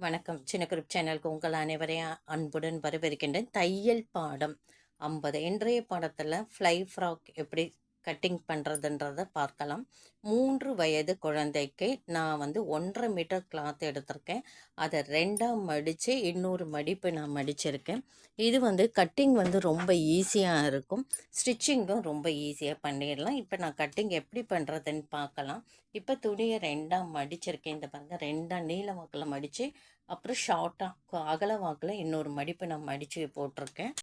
வணக்கம். சின்ன குரூப் சேனலுக்கு உங்கள் அனைவரையும் அன்புடன் வரவேற்கின்றேன். தையல் பாடம் ஐம்பது. இன்றைய பாடத்தில் ஃப்ளை ஃப்ராக் எப்படி கட்டிங் பண்ணுறதுன்றத பார்க்கலாம். மூன்று வயது குழந்தைக்கு நான் வந்து ஒன்றரை மீட்டர் கிளாத் எடுத்திருக்கேன். அதை ரெண்டாக மடித்து இன்னொரு மடிப்பு நான் மடிச்சிருக்கேன். இது வந்து கட்டிங் வந்து ரொம்ப ஈஸியாக இருக்கும். ஸ்டிச்சிங்கும் ரொம்ப ஈஸியாக பண்ணிடலாம். இப்போ நான் கட்டிங் எப்படி பண்ணுறதுன்னு பார்க்கலாம். இப்போ துணியை ரெண்டாக மடிச்சிருக்கேன். இந்த பாருங்கள் ரெண்டாக நீல வாக்கில் மடித்து அப்புறம் ஷார்ட்டாக அகல வாக்கில் இன்னொரு மடிப்பு நான் மடித்து போட்டிருக்கேன்.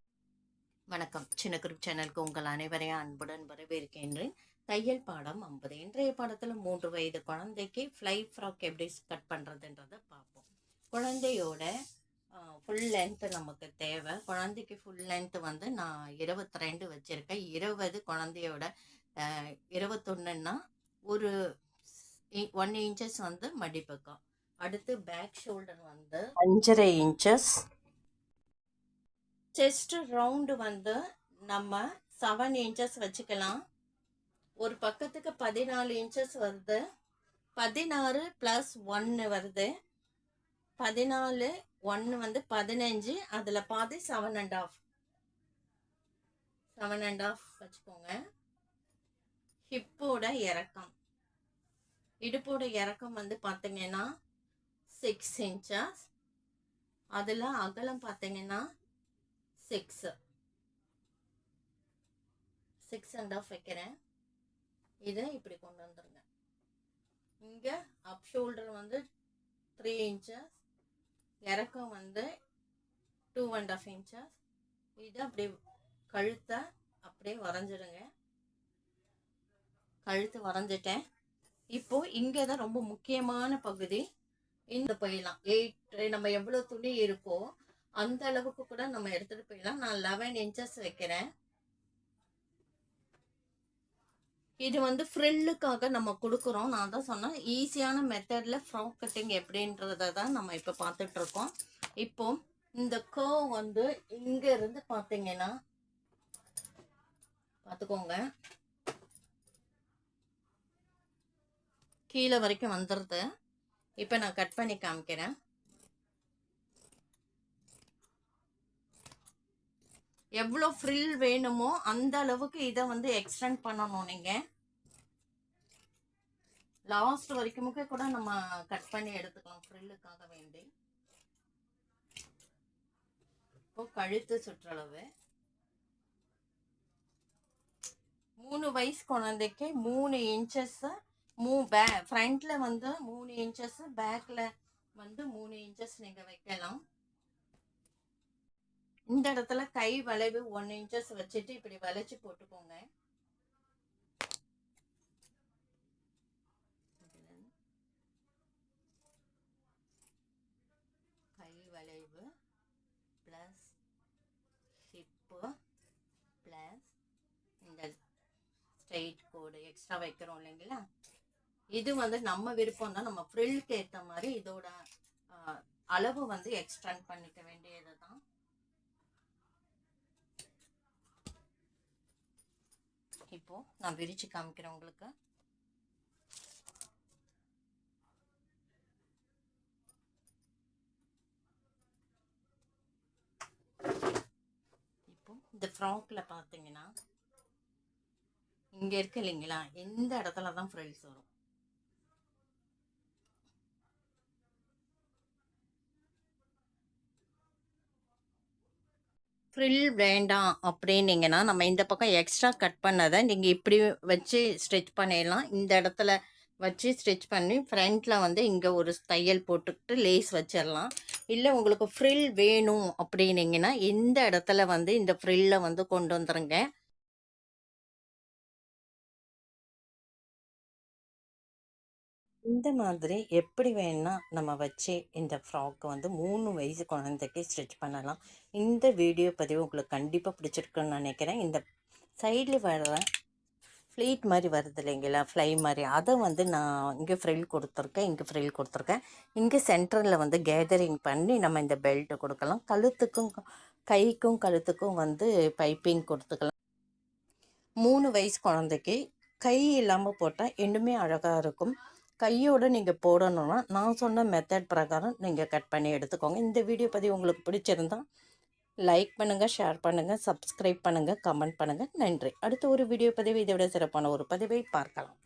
வணக்கம். சின்ன குரூப் சேனலுக்கு உங்கள் அனைவரையும் அன்புடன் வரவேற்கின்றேன். தையல் பாடம் ஐம்பது. இன்றைய பாடத்தில் மூன்று வயது குழந்தைக்கு ஃப்ளை ஃப்ராக் எப்படி கட் பண்ணுறதுன்றதை பார்ப்போம். குழந்தையோட ஃபுல் லென்த்து நமக்கு தேவை. குழந்தைக்கு ஃபுல் லென்த்து வந்து நான் இருபத்தி ரெண்டு வச்சுருக்கேன். இருபது குழந்தையோட இருபத்தொன்னுன்னா ஒரு ஒன் இன்ச்சஸ் வந்து மடிப்புக்கும். அடுத்து பேக் ஷோல்டர் வந்து அஞ்சரை இன்ச்சஸ் செஸ்ட் ரவுண்டு வந்து நம்ம செவன் இன்ச்சஸ் வச்சுக்கலாம். ஒரு பக்கத்துக்கு பதினாலு இன்ச்சஸ் வருது. பதினாறு ப்ளஸ் ஒன்று வருது. பதினாலு ஒன்று வந்து பதினஞ்சு. அதில் பாதி seven and half seven and half வச்சுக்கோங்க. ஹிப்போட இறக்கம். இடுப்போட இறக்கம் வந்து பார்த்தீங்கன்னா சிக்ஸ் இன்ச்சஸ் அதில் அகலம் பார்த்தீங்கன்னா சிக்ஸு. சிக்ஸ் அண்ட் ஆஃப் வைக்கிறேன். இதை இப்படி கொண்டு வந்துடுங்க இங்கே அப் ஷோல்டர் வந்து த்ரீ இன்ச்சஸ் இறக்கம் வந்து டூ அண்ட் ஆஃப் இன்ச்சஸ் இதை அப்படியே கழுத்தை அப்படியே வரைஞ்சிடுங்க. கழுத்து வரைஞ்சிட்டேன். இப்போ இங்கே தான் ரொம்ப முக்கியமான பகுதி. இந்த போயிடலாம் எயிட் நம்ம எவ்வளோ துணி இருக்கோ அந்த அளவுக்கு கூட நம்ம எடுத்துகிட்டு போயிடலாம். நான் லெவன் இன்ச்சஸ் வைக்கிறேன். இது வந்து ஃப்ரில்லுக்காக நம்ம கொடுக்குறோம். நான் தான் சொன்னேன் ஈஸியான மெத்தடில் ஃப்ராக் கட்டிங் எப்படின்றத தான் நம்ம இப்போ பார்த்துட்ருக்கோம் இப்போ இந்த கோ வந்து இங்கேருந்து பார்த்தீங்கன்னா பார்த்துக்கோங்க. கீழே வரைக்கும் வந்துடுது இப்போ நான் கட் பண்ணி காமிக்கிறேன். எவ்வளோ ஃப்ரில் வேணுமோ அந்த அளவுக்கு இதை வந்து எக்ஸ்டெண்ட் பண்ணணும் நீங்கள் லாஸ்ட் வரைக்குமுக்கே கூட நம்ம கட் பண்ணி எடுத்துக்கலாம் ஃப்ரில்லுக்காக வேண்டி. இப்போ கழுத்து சுற்றளவு. மூணு வயசு குழந்தைக்கு மூணு இன்ச்சஸ்ஸு மூ பே ஃப்ரண்ட்டில் வந்து மூணு இன்ச்சஸ்ஸு பேக்கில் வந்து மூணு இன்ச்சஸ் நீங்கள் வைக்கலாம். இந்த இடத்துல கை வளைவு ஒன் இன்ச்சஸ் வச்சுட்டு இப்படி வளைச்சு போட்டுக்கோங்க. கை வளைவு ப்ளஸ் ஹிப்பு ப்ளஸ் இந்த ஸ்ட்ரெயிட் கோடு எக்ஸ்ட்ரா வைக்கிறோம் இல்லைங்களா? இது வந்து நம்ம விருப்பம் தான். நம்ம ஃப்ரில்க்கு ஏற்ற மாதிரி இதோட அளவு வந்து எக்ஸ்டெண்ட் பண்ணிக்க வேண்டியது தான் இப்போ நான் விரிச்சு காமிக்கிறேன் உங்களுக்கு. இப்போ இந்த ஃப்ராக்ல பார்த்தீங்கன்னா இங்க இருக்கு இல்லைங்களா? எந்த இடத்துல தான் ஃப்ரில்ஸ் வரும்? ஃப்ரில் வேண்டாம் அப்படின்னீங்கன்னா நம்ம இந்த பக்கம் எக்ஸ்ட்ரா கட் பண்ணதை நீங்கள் இப்படி வச்சு ஸ்டிச் பண்ணிடலாம். இந்த இடத்துல வச்சு ஸ்டிச் பண்ணி ஃப்ரண்ட்டில் வந்து இங்கே ஒரு தையல் போட்டுக்கிட்டு லேஸ் வச்சிடலாம். இல்லை உங்களுக்கு ஃப்ரில் வேணும் அப்படின்னீங்கன்னா இந்த இடத்துல வந்து இந்த ஃப்ரில்லை வந்து கொண்டு வந்துருங்க. இந்த மாதிரி எப்படி வேணால் நம்ம வச்சு இந்த ஃப்ராக் வந்து மூணு வயசு குழந்தைக்கு ஸ்டிச் பண்ணலாம். இந்த வீடியோ பதிவு உங்களுக்கு கண்டிப்பாக பிடிச்சிருக்குன்னு நினைக்கிறேன். இந்த சைடில் வர ஃப்ளீட் மாதிரி வருது இல்லைங்களா? ஃப்ளை மாதிரி. அதை வந்து நான் இங்கே ஃப்ரில் கொடுத்துருக்கேன். இங்கே ஃப்ரில் கொடுத்துருக்கேன். இங்கே சென்டரில் வந்து கேதரிங் பண்ணி நம்ம இந்த பெல்ட்டு கொடுக்கலாம். கழுத்துக்கும் கைக்கும் கழுத்துக்கும் வந்து பைப்பிங் கொடுத்துக்கலாம். மூணு வயசு குழந்தைக்கு கை இல்லாமல் போட்டால் இன்னுமே அழகாக இருக்கும். கையோடு நீங்கள் போடணும்னா நான் சொன்ன மெத்தட் பிரகாரம் நீங்கள் கட் பண்ணி எடுத்துக்கோங்க. இந்த வீடியோ பதிவு உங்களுக்கு பிடிச்சிருந்தா லைக் பண்ணுங்கள் ஷேர் பண்ணுங்கள் சப்ஸ்கிரைப் பண்ணுங்கள் கமெண்ட் பண்ணுங்கள் நன்றி. அடுத்த ஒரு வீடியோ பதிவு இதை விட சிறப்பான ஒரு பதிவை பார்க்கலாம்.